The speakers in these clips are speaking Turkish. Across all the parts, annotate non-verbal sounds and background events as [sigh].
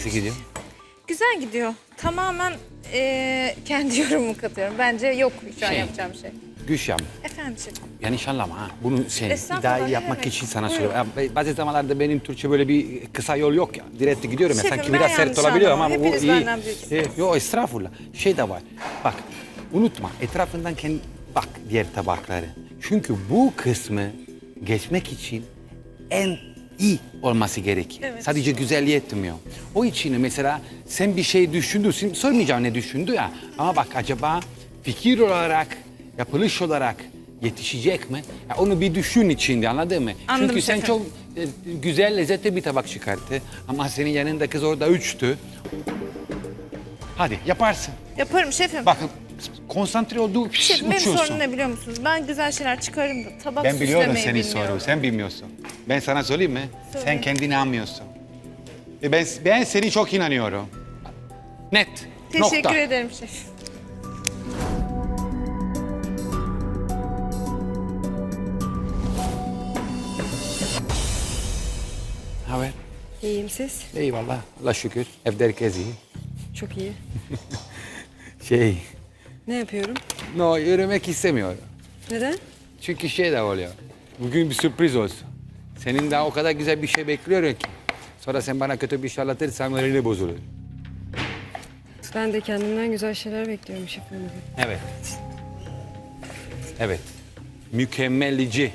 Nasıl gidiyor? Güzel gidiyor. Tamamen eee, kendi [laughs] yorumumu katıyorum. Bence yok şu an Şey. yapacağım şey. Gülşen, Efendim şefim. yanlış anlama ha. Bunu şey, Estağfurullah, daha iyi yapmak demek. için sana Buyurun. söylüyorum. Ya, Bazı zamanlarda benim Türkçe böyle bir kısa yol yok ya. Direkt gidiyorum ya. Şefim, Sanki ben biraz sert olabiliyor ama bu Hepiniz iyi. benden büyüksünüz. E, Yok estağfurullah. Şey de var. Bak unutma etrafından kendi bak diğer tabakları. Çünkü bu kısmı geçmek için en iyi olması gerekir. Evet. Sadece güzelliği etmiyor. O için mesela sen bir şey düşündün, sormayacağım ne düşündü ya. Ama bak acaba fikir olarak, yapılış olarak yetişecek mi? Ya onu bir düşün içinde anladın mı? Anladım Çünkü sen şefim. çok e, güzel, lezzetli bir tabak çıkarttı. Ama senin yanında kız orada üçtü. Hadi yaparsın. Yaparım şefim. Bakın konsantre olduğu Şefim benim uçuyorsun. sorunum ne biliyor musunuz? Ben güzel şeyler çıkarırım da tabak Ben biliyorum süslemeyi senin bilmiyorum. sorunu. Sen bilmiyorsun. Ben sana söyleyeyim mi? Sen Söyle. kendine anmıyorsun. Ve ben, ben seni çok inanıyorum. Net. Teşekkür Nokta. ederim şef. Haber? İyiyim siz? Eyvallah. Allah şükür. Evde herkes iyi. Çok iyi. [laughs] Şey, Ne yapıyorum? no yürümek istemiyorum. Neden? Çünkü şey de oluyor. Bugün bir sürpriz olsun. Senin daha o kadar güzel bir şey bekliyorum ki. Sonra sen bana kötü bir şey anlatırsan morali bozulur. Ben de kendimden güzel şeyler bekliyorum şefim. Evet. Evet. Mükemmellici.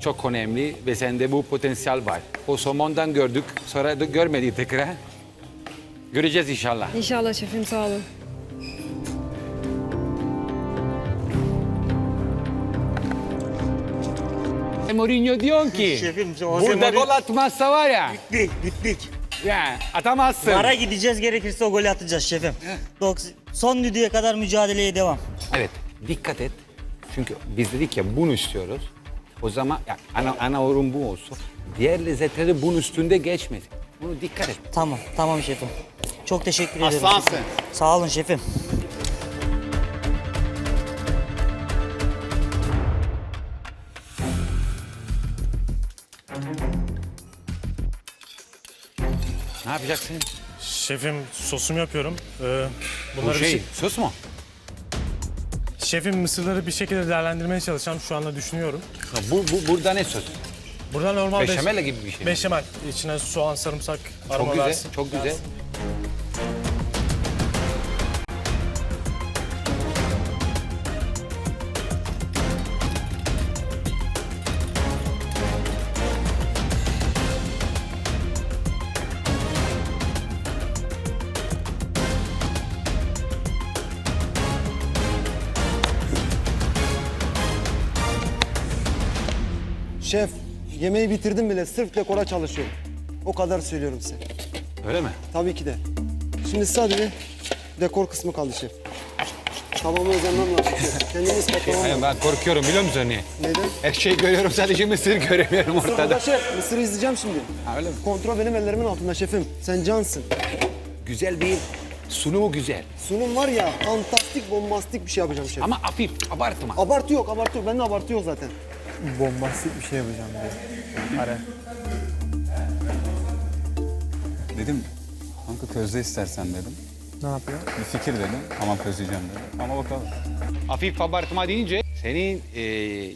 Çok önemli ve sende bu potansiyel var. O somondan gördük, sonra da görmedik tekrar. Göreceğiz inşallah. İnşallah şefim sağ olun. Mourinho diyor ki, Şefim, Jose burada Mourinho- gol atmazsa var ya, Gittik, gittik. ya atamazsın. Ara gideceğiz gerekirse o golü atacağız şefim. Son düdüğe kadar mücadeleye devam. Evet, dikkat et. Çünkü biz dedik ya bunu istiyoruz. O zaman ya, ana, ana ürün bu olsun. Diğer lezzetleri bunun üstünde geçmedi. Bunu dikkat et. Tamam, tamam şefim. Çok teşekkür ederim. Aslansın. şefim. Sağ olun şefim. Ne yapacaksın? Şefim sosumu yapıyorum. Ee, Bu bunları bir şey, şey- sos mu? Şefim mısırları bir şekilde değerlendirmeye çalışacağım. Şu anda düşünüyorum. Ha, Bu, bu burada ne sos? Burada normal beş- Beşamel gibi bir şey. mi? Beşamel. İçine soğan, sarımsak, aroma Çok güzel, versin. çok güzel. Şef, yemeği bitirdim bile. Sırf dekora çalışıyorum. O kadar söylüyorum size. Öyle mi? Tabii ki de. Şimdi sadece dekor kısmı kaldı şef. Tavamı özenmem lazım şef. Kendimi ispatlamam Hayır, ben korkuyorum biliyor musun niye? Neden? Her şeyi görüyorum sadece mısır göremiyorum ortada. şef, Mısır'ı izleyeceğim şimdi. Ha, öyle mi? Kontrol benim ellerimin altında şefim. Sen cansın. Güzel bir sunumu güzel. Sunum var ya, fantastik, bombastik bir şey yapacağım şef. Ama hafif abartma. Abartı yok, abartı yok. Bende abartı yok zaten. Bombastik bir şey yapacağım diye. Ara. Dedim kanka közde istersen dedim. Ne yapıyor? Bir fikir dedim. Tamam közleyeceğim dedim. Ama bakalım. Hafif abartma deyince senin e,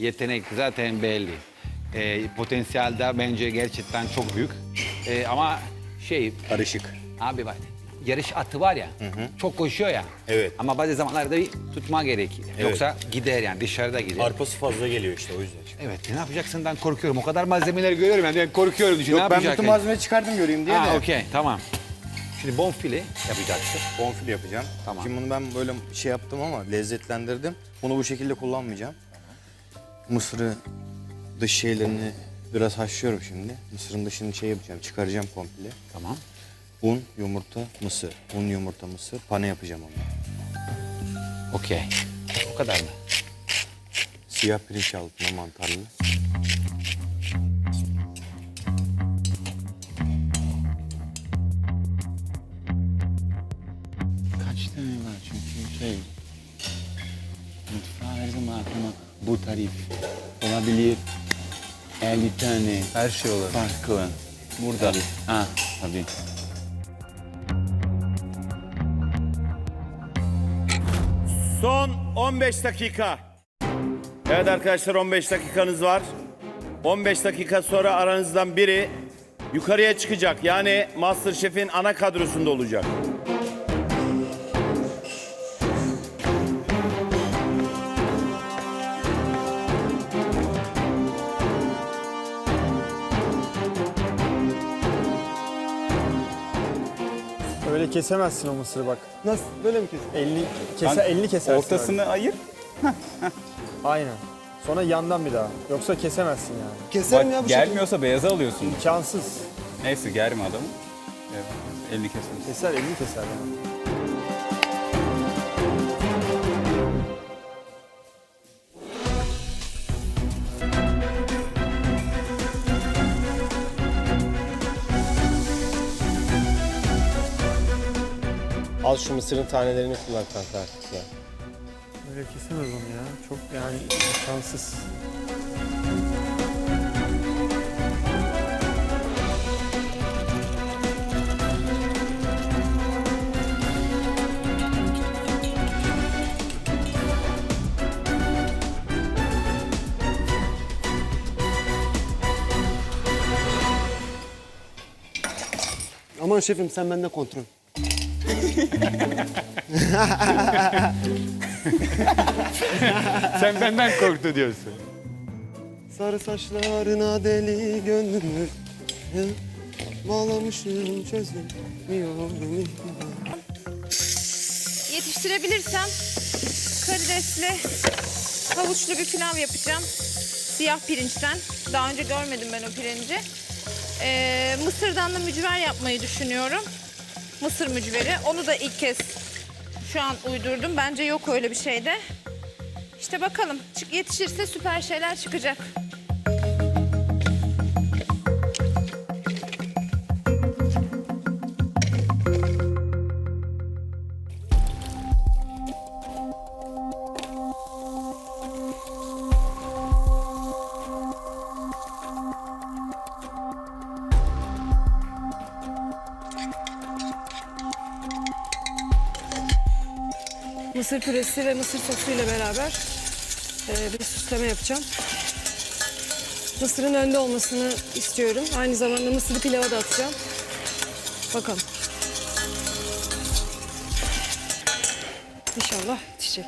yetenek zaten belli. E, potansiyel de bence gerçekten çok büyük. E, ama şey Karışık. abi bak yarış atı var ya çok koşuyor ya. Evet. Ama bazı zamanlarda bir tutma gerekir. Yoksa gider yani dışarıda gider. Arpası fazla geliyor işte o yüzden. evet ne yapacaksın ben korkuyorum. O kadar malzemeleri görüyorum yani ben korkuyorum. Düşün, ne Yok ben yapacak bütün yani? malzemeyi çıkardım göreyim diye Ha de. okey tamam. Şimdi bonfile yapacaksın. Bonfile yapacağım. Tamam. Şimdi bunu ben böyle şey yaptım ama lezzetlendirdim. Bunu bu şekilde kullanmayacağım. Mısırı dış şeylerini biraz haşlıyorum şimdi. Mısırın dışını şey yapacağım, çıkaracağım komple. Tamam. Un, yumurta, mısır. Un, yumurta, mısır. Pane yapacağım onu. Okey. O kadar mı? Siyah pirinç altına mantarlı. Kaç tane var çünkü şey... Mutfağa her zaman aklıma bu tarif olabilir. 50 tane. Her şey olur. Farklı. Burada. Ha tabii. Son 15 dakika. Evet arkadaşlar 15 dakikanız var. 15 dakika sonra aranızdan biri yukarıya çıkacak. Yani Masterchef'in ana kadrosunda olacak. Öyle kesemezsin o mısırı bak. Nasıl? Böyle mi kesin? Elini keser, elini kesersin. Ortasını ayır. öyle. Aynen. Sonra yandan bir daha. Yoksa kesemezsin yani. Keserim ya Bak bu şekilde. gelmiyorsa beyaza alıyorsun. İmkansız. Neyse germe adamı. Evet, elini kesin. Keser, elini keser yani. Al şu mısırın tanelerini kullan kanka artık ya. Öyle kesemez onu ya. Çok yani imkansız. Aman şefim sen bende kontrol. [laughs] Sen benden korktu diyorsun. Sarı saçlarına deli gönlümü Bağlamışım çözemiyorum Yetiştirebilirsem karidesli havuçlu bir pilav yapacağım. Siyah pirinçten. Daha önce görmedim ben o pirinci. Ee, mısırdan da mücver yapmayı düşünüyorum. Mısır mücveri. Onu da ilk kez şu an uydurdum. Bence yok öyle bir şey de. İşte bakalım. Yetişirse süper şeyler çıkacak. Mısır püresi ve mısır sosuyla beraber e, bir süsleme yapacağım. Mısırın önde olmasını istiyorum. Aynı zamanda mısırı pilava da atacağım. Bakalım. İnşallah yetişecek.